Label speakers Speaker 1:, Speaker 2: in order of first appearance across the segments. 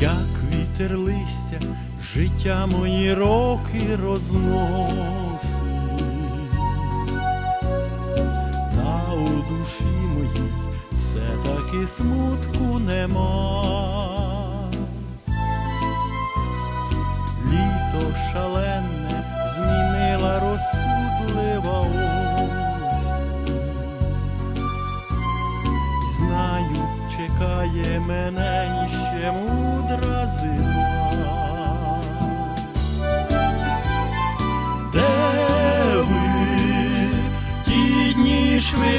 Speaker 1: Вітер листя, життя мої роки розносить, та у душі моїй все таки смутку нема. Літо шалене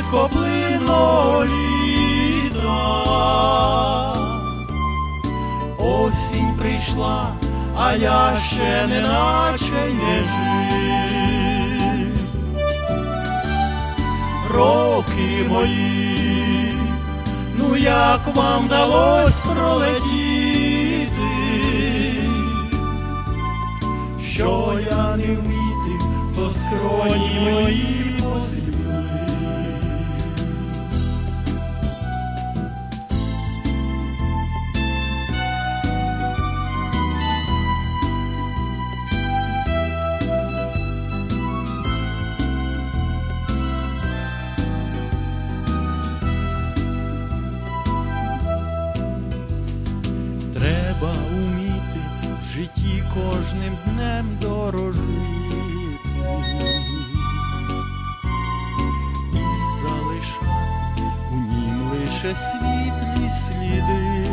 Speaker 1: швидко плино літа? Осінь прийшла, а я ще неначе не жив. Роки мої, ну як вам далось пролетіти, що я не вмітив, то скроні мої кожним днем дорожити і залишати у нім лише світлі сліди.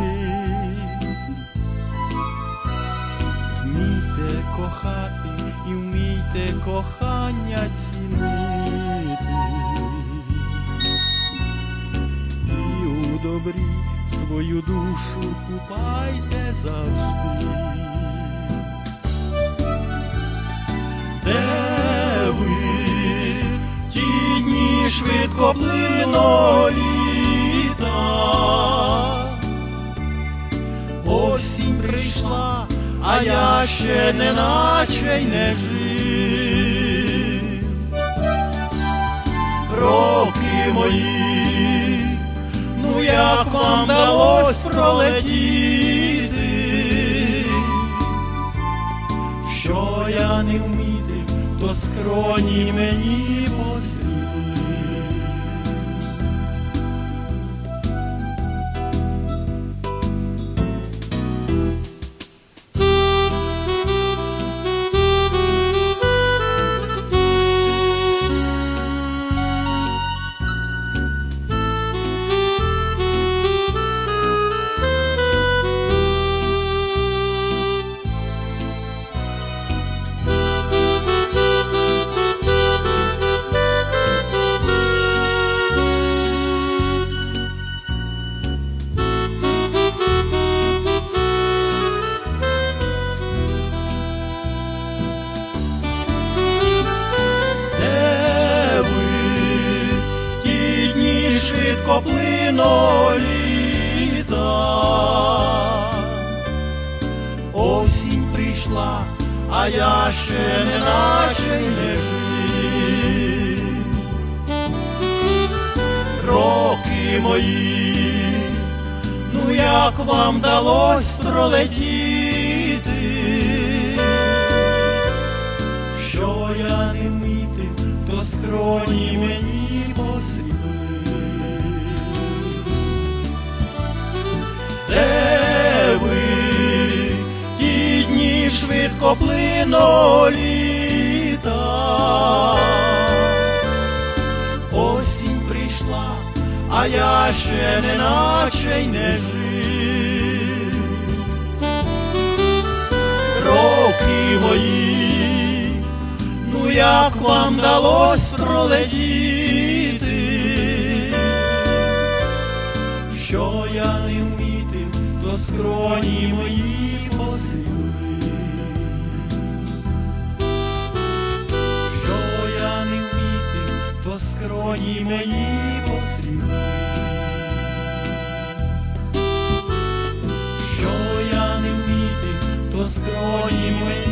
Speaker 1: Вмійте кохати і вмійте кохання цінити. І у добрі свою душу купайте завжди. Де ті дні швидко плино? Осінь прийшла, а я ще неначе й не жив. Роки мої, ну як вам вдалось пролетіти, то мені мені дні плино літа? Осінь прийшла, а я ще неначе й не жив. Роки мої, ну як вам вдалось пролетіти? що я не вмітив, то скроні мені швидко плино літа? Осінь прийшла, а я ще неначе й не жив. Роки мої, ну як вам вдалось пролетіти, що я не вмітив, то скроні мої то скроні мої посвіли. Що я не вміти, то скроні мої